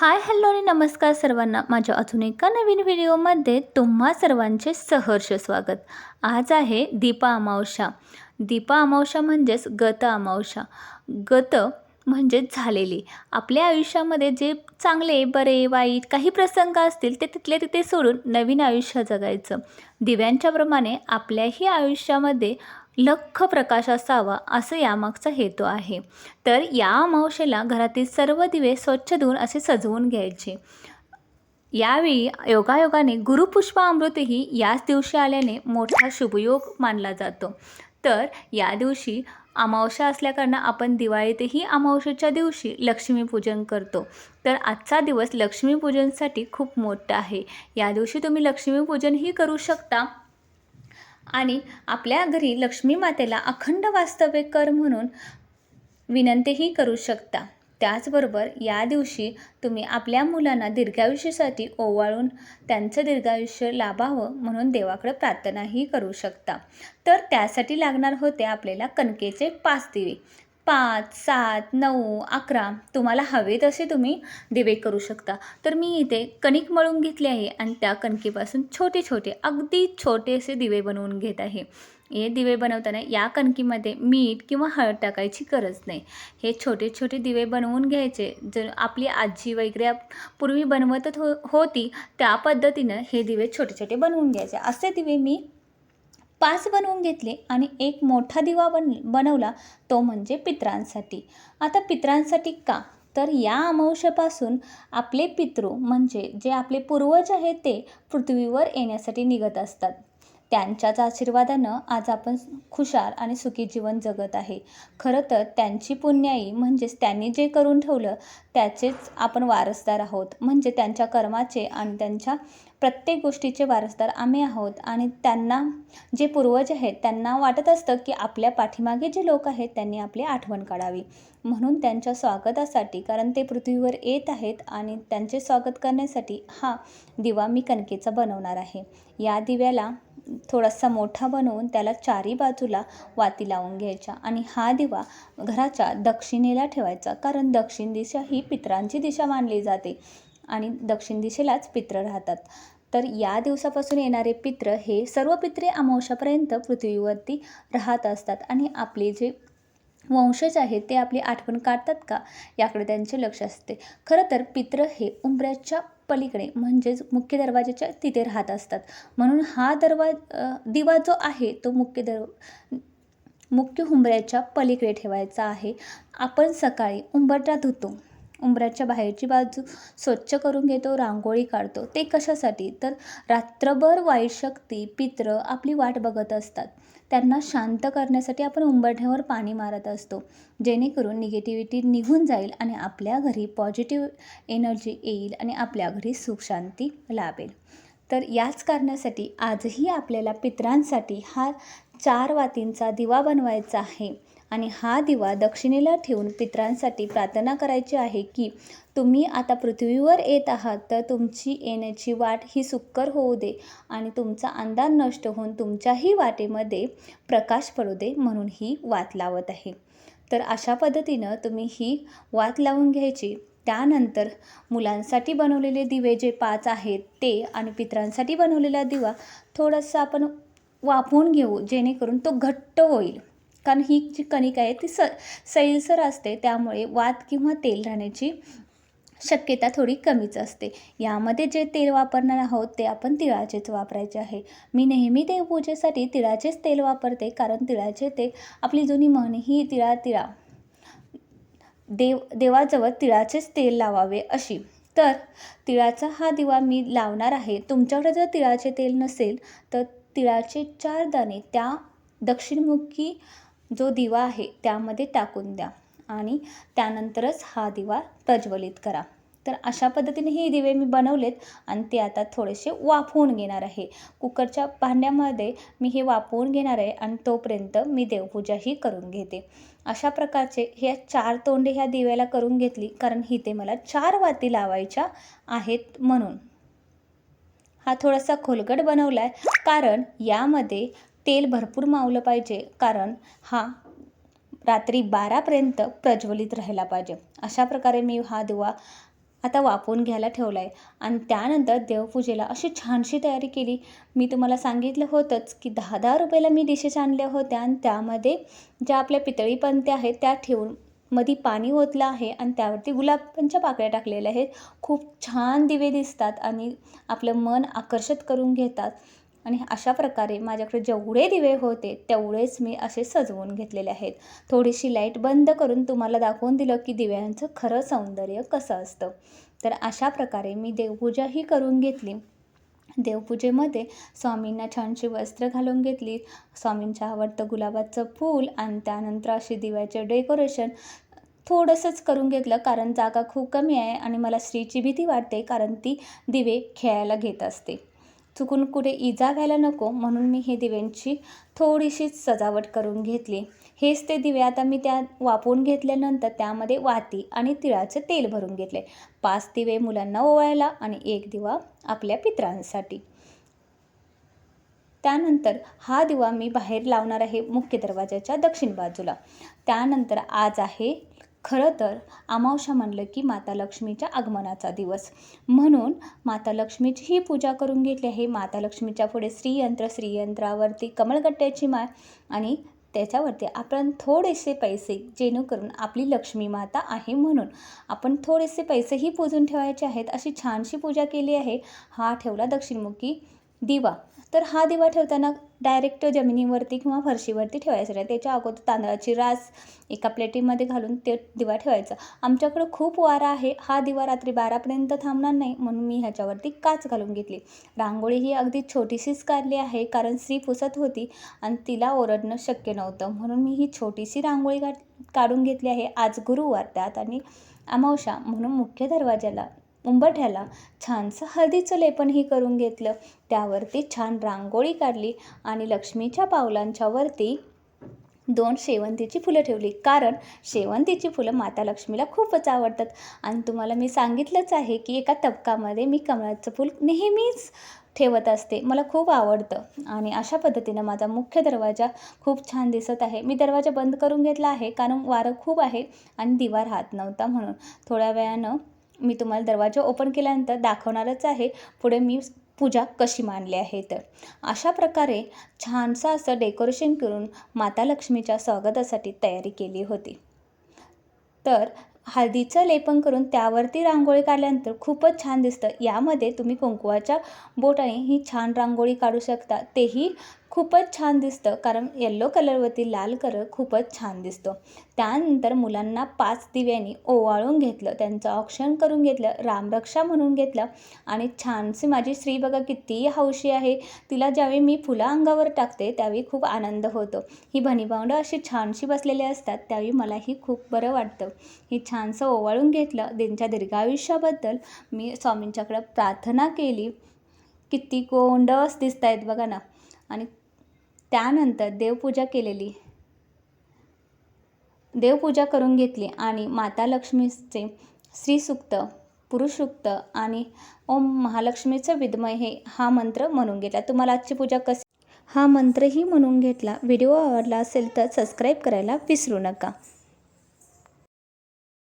Hi hello आणि नमस्कार सर्वांना. माझ्या अजून एका नवीन व्हिडिओमध्ये तुम्हा सर्वांचे सहर्ष स्वागत. आज आहे दीपा अमावस्या. दीपा अमावस्या म्हणजेच गत अमावस्या. गत म्हणजेच झालेली. आपल्या आयुष्यामध्ये जे चांगले बरे वाईट काही प्रसंग असतील ते तिथले तिथे सोडून नवीन आयुष्य जगायचं. दिव्यांच्याप्रमाणे आपल्याही आयुष्यामध्ये लख प्रकाश असावा असं यामागचा हेतू आहे. तर या अमावशेला घरातील सर्व दिवे स्वच्छ धुवून असे सजवून घ्यायचे. यावेळी योगायोगाने गुरुपुष्पामृतही याच दिवशी आल्याने मोठा शुभयोग मानला जातो. तर या दिवशी अमावस्या असल्याकारणं आपण दिवाळीतही अमावस्येच्या दिवशी लक्ष्मीपूजन करतो. तर आजचा दिवस लक्ष्मीपूजनसाठी खूप मोठा आहे. या दिवशी तुम्ही लक्ष्मीपूजनही करू शकता. आणि आपल्या घरी लक्ष्मी मातेला अखंड वास्तव्य कर म्हणून विनंतीही करू शकता. त्याचबरोबर या दिवशी तुम्ही आपल्या मुलांना दीर्घायुष्यासाठी ओवाळून त्यांचं दीर्घायुष्य लाभावं म्हणून देवाकडे प्रार्थनाही करू शकता. तर त्यासाठी लागणार होते आपल्याला कणकेचे पाच दिवे. पाच सात नऊ अकरा. तुम्हाला हवे तसे तुम्ही दिवे करू शकता. तर मी इथे कणिक मळून घेतले आहे आणि त्या कणकीपासून छोटे छोटे अगदी छोटेसे दिवे बनवून घेत आहे. हे दिवे बनवताना या कणकीमध्ये मीठ किंवा हळद टाकायची गरज नाही. हे छोटे छोटे दिवे बनवून घ्यायचे. जर आपली आजी वगैरे पूर्वी बनवतच हो होती त्या पद्धतीनं हे दिवे छोटे छोटे बनवून घ्यायचे. असे दिवे मी पाच बनवून घेतले आणि एक मोठा दिवा बन बनवला तो म्हणजे पित्रांसाठी. आता पित्रांसाठी का? तर या अमावश्यापासून आपले पितृ म्हणजे जे आपले पूर्वज आहेत ते पृथ्वीवर येण्यासाठी निघत असतात. त्यांच्याच आशीर्वादानं आज आपण खुशाल आणि सुखी जीवन जगत आहे. खरं तर त्यांची पुण्याई म्हणजेच त्यांनी जे करून ठेवलं त्याचेच आपण वारसदार आहोत. म्हणजे त्यांच्या कर्माचे आणि त्यांच्या प्रत्येक गोष्टीचे वारसदार आम्ही आहोत. आणि त्यांना जे पूर्वज आहेत त्यांना वाटत असतं की आपल्या पाठीमागे जे लोक आहेत त्यांनी आपली आठवण काढावी. म्हणून त्यांच्या स्वागतासाठी कारण ते पृथ्वीवर येत आहेत आणि त्यांचे स्वागत करण्यासाठी हा दिवा मी कणकेचा बनवणार आहे. या दिव्याला थोडासा मोठा बनवून त्याला चारी बाजूला वाती लावून घ्यायच्या आणि हा दिवा घराच्या दक्षिणेला ठेवायचा. कारण दक्षिण दिशा ही पित्रांची दिशा मानली जाते आणि दक्षिण दिशेलाच पित्र राहतात. तर या दिवसापासून येणारे पित्र हे सर्व पित्रे अमावश्यापर्यंत पृथ्वीवरती राहत असतात आणि आपले जे वंशज आहेत ते आपली आठवण काढतात का? याकडे त्यांचे लक्ष असते. खरं तर पित्र हे उंबऱ्याच्या पलीकडे म्हणजेच मुख्य दरवाजाच्या तिथे राहत असतात. म्हणून हा दरवा दिवा जो आहे तो मुख्य दर मुख्य उंबऱ्याच्या पलीकडे ठेवायचा आहे. आपण सकाळी उंबरटा धुतो. उंबऱ्याच्या बाहेरची बाजू स्वच्छ करून घेतो रांगोळी काढतो. ते कशासाठी? तर रात्रभर वाईट शक्ती पित्र आपली वाट बघत असतात. त्यांना शांत करण्यासाठी आपण उंबरठ्यावर पाणी मारत असतो. जेणेकरून निगेटिव्हिटी निघून जाईल आणि आपल्या घरी पॉझिटिव्ह एनर्जी येईल आणि आपल्या घरी सुखशांती लाभेल. तर याच कारणासाठी आजही आपल्याला पित्रांसाठी हा चार वातींचा दिवा बनवायचा आहे. आणि हा दिवा दक्षिणेला ठेवून पित्रांसाठी प्रार्थना करायची आहे की तुम्ही आता पृथ्वीवर येत आहात तर तुमची येण्याची वाट ही सुक्कर होऊ दे आणि तुमचा अंदाज नष्ट होऊन तुमच्याही वाटेमध्ये प्रकाश पडू दे म्हणून ही वात लावत आहे. तर अशा पद्धतीनं तुम्ही ही वात लावून घ्यायची. त्यानंतर मुलांसाठी बनवलेले दिवे जे पाच आहेत ते आणि पित्रांसाठी बनवलेला दिवा थोडासा आपण वाफवून घेऊ जेणेकरून तो घट्ट होईल. कारण ही जी कणिक आहे ती स सैलसर असते. त्यामुळे वात किंवा तेल राहण्याची शक्यता थोडी कमीच असते. यामध्ये जे तेल वापरणार आहोत ते आपण तिळाचेच वापरायचे आहे. मी नेहमी देवपूजेसाठी तिळाचेच तेल वापरते कारण तिळाचे तेल आपली जुनी म्हण ही तिळा तिळा देव देवाजवळ तिळाचेच तेल लावावे अशी. तर तिळाचा हा दिवा मी लावणार आहे. तुमच्याकडे जर तिळाचे तेल नसेल तर तिळाचे चार दाणे त्या दक्षिणमुखी जो दिवा आहे त्यामध्ये टाकून द्या आणि त्यानंतरच हा दिवा प्रज्वलित करा. तर अशा पद्धतीने हे दिवे मी बनवलेत आणि ते आता थोडेसे वाफवून घेणार आहे. कुकरच्या भांड्यामध्ये मी हे वाफवून घेणार आहे आणि तोपर्यंत मी देवपूजाही करून घेते. अशा प्रकारचे ह्या चार तोंडे ह्या दिव्याला करून घेतली कारण इथे मला चार वाती लावायच्या आहेत म्हणून. हा थोडासा खोलगट बनवला आहे कारण यामध्ये तेल भरपूर मावलं पाहिजे कारण हा रात्री बारापर्यंत प्रज्वलित राहायला पाहिजे. अशा प्रकारे मी हा दिवा आता वापरून घ्यायला ठेवला आहे आणि त्यानंतर देवपूजेला अशी छानशी तयारी केली. मी तुम्हाला सांगितलं होतंच की दहा दहा रुपयाला मी डिशेस आणल्या होत्या आणि त्यामध्ये ज्या आपल्या पितळी पंत्या आहेत त्या ठेवून मधी पाणी ओतलं आहे आणि त्यावरती गुलाबांच्या पाकळ्या टाकलेल्या आहेत. खूप छान दिवे दिसतात आणि आपलं मन आकर्षित करून घेतात. आणि अशा प्रकारे माझ्याकडे जेवढे दिवे होते तेवढेच मी असे सजवून घेतलेले आहेत. थोडीशी लाइट बंद करून तुम्हाला दाखवून दिलं की दिव्यांचं खरं सौंदर्य कसं असतं. तर अशा प्रकारे मी देवपूजाही करून घेतली. देवपूजेमध्ये स्वामींना छानशी वस्त्र घालून घेतली. स्वामींच्या आवडतं गुलाबाचं फूल आणि त्यानंतर असे दिव्याचे डेकोरेशन थोडंसंच करून घेतलं कारण जागा खूप कमी आहे आणि मला स्त्रीची भीती वाटते कारण ती दिवे खेळायला घेत असते. चुकून कुठे इजा व्हायला नको म्हणून मी हे दिव्यांची थोडीशीच सजावट करून घेतली. हेच ते दिवे आता मी त्या वापरून घेतल्यानंतर त्यामध्ये वाती आणि तिळाचं तेल भरून घेतले. पाच दिवे मुलांना ओवाळायला आणि एक दिवा आपल्या पित्रांसाठी. त्यानंतर हा दिवा मी बाहेर लावणार आहे मुख्य दरवाजाच्या दक्षिण बाजूला. त्यानंतर आज आहे खरं तर अमावस्या म्हणलं की माता लक्ष्मीच्या आगमनाचा दिवस. म्हणून माता लक्ष्मीची ही पूजा करून घेतली आहे. माता लक्ष्मीच्या पुढे श्रीयंत्र श्रीयंत्रावरती कमळगट्ट्याची माळ आणि त्याच्यावरती आपण थोडेसे पैसे जेणेकरून आपली लक्ष्मी माता आहे म्हणून आपण थोडेसे पैसेही पूजून ठेवायचे आहेत. अशी छानशी पूजा केली आहे. हा ठेवला दक्षिणमुखी दिवा. तर हा दिवा ठेवताना डायरेक्ट जमिनीवरती किंवा फरशीवरती ठेवायचं नाही. त्याच्या अगोदर तांदळाची रास एका प्लेटीमध्ये घालून ते दिवा ठेवायचा. आमच्याकडं खूप वारा आहे. हा दिवा रात्री बारापर्यंत थांबणार नाही. म्हणून मी ह्याच्यावरती काच घालून घेतली. रांगोळी ही अगदी छोटीशीच काढली आहे. कारण स्त्री पुसत होती आणि तिला ओरडणं शक्य नव्हतं. म्हणून मी ही छोटीशी रांगोळी काढ काढून घेतली आहे. आज गुरुवार त्यात आणि अमावशा म्हणून मुख्य दरवाजाला उंबरठ्याला छानसं हळदीचं लेपनही करून घेतलं. त्यावरती छान रांगोळी काढली आणि लक्ष्मीच्या पावलांच्या वरती दोन शेवंतीची फुलं ठेवली. कारण शेवंतीची फुलं माता लक्ष्मीला खूपच आवडतात. आणि तुम्हाला मी सांगितलंच आहे की एका तबकामध्ये मी कमळाचं फूल नेहमीच ठेवत असते. मला खूप आवडतं. आणि अशा पद्धतीनं माझा मुख्य दरवाजा खूप छान दिसत आहे. मी दरवाजा बंद करून घेतला आहे. कारण वारं खूप आहे आणि दिवा राहत नव्हता म्हणून. थोड्या वेळानं मी तुम्हाला दरवाजा ओपन केल्यानंतर दाखवणारच आहे. पुढे मी पूजा कशी मानली आहे तर. अशा प्रकारे छानसं असं डेकोरेशन करून माता लक्ष्मीच्या स्वागतासाठी तयारी केली होती. तर हळदीचं लेपन करून त्यावरती रांगोळी काढल्यानंतर खूपच छान दिसतं. यामध्ये तुम्ही कुंकुवाच्या बोटाने ही छान रांगोळी काढू शकता. तेही खूपच छान दिसतं. कारण येल्लो कलरवरती लाल कलर खूपच छान दिसतो. त्यानंतर मुलांना पाच दिव्यांनी ओवाळून घेतलं. त्यांचं औक्षण करून घेतलं. रामरक्षा म्हणून घेतलं. आणि छानशी माझी स्त्री बघा किती हौशी आहे. तिला ज्यावेळी मी फुलं अंगावर टाकते त्यावेळी खूप आनंद होतो. ही भणीभावंडं अशी छानशी बसलेली असतात त्यावेळी मलाही खूप बरं वाटतं. ही छानसं ओवाळून घेतलं. त्यांच्या दीर्घायुष्याबद्दल मी स्वामींच्याकडं प्रार्थना केली. किती गोंडस दिसत आहेत बघा ना. आणि त्यानंतर देवपूजा केलेली. देवपूजा करून घेतली आणि माता लक्ष्मीचे स्त्रीसुक्त पुरुषसुक्त आणि ओम महालक्ष्मीचं विद्मय हे हा मंत्र म्हणून घेतला. तुम्हाला आजची पूजा कशी? हा मंत्रही म्हणून घेतला. व्हिडिओ आवडला असेल तर सबस्क्राईब करायला विसरू नका.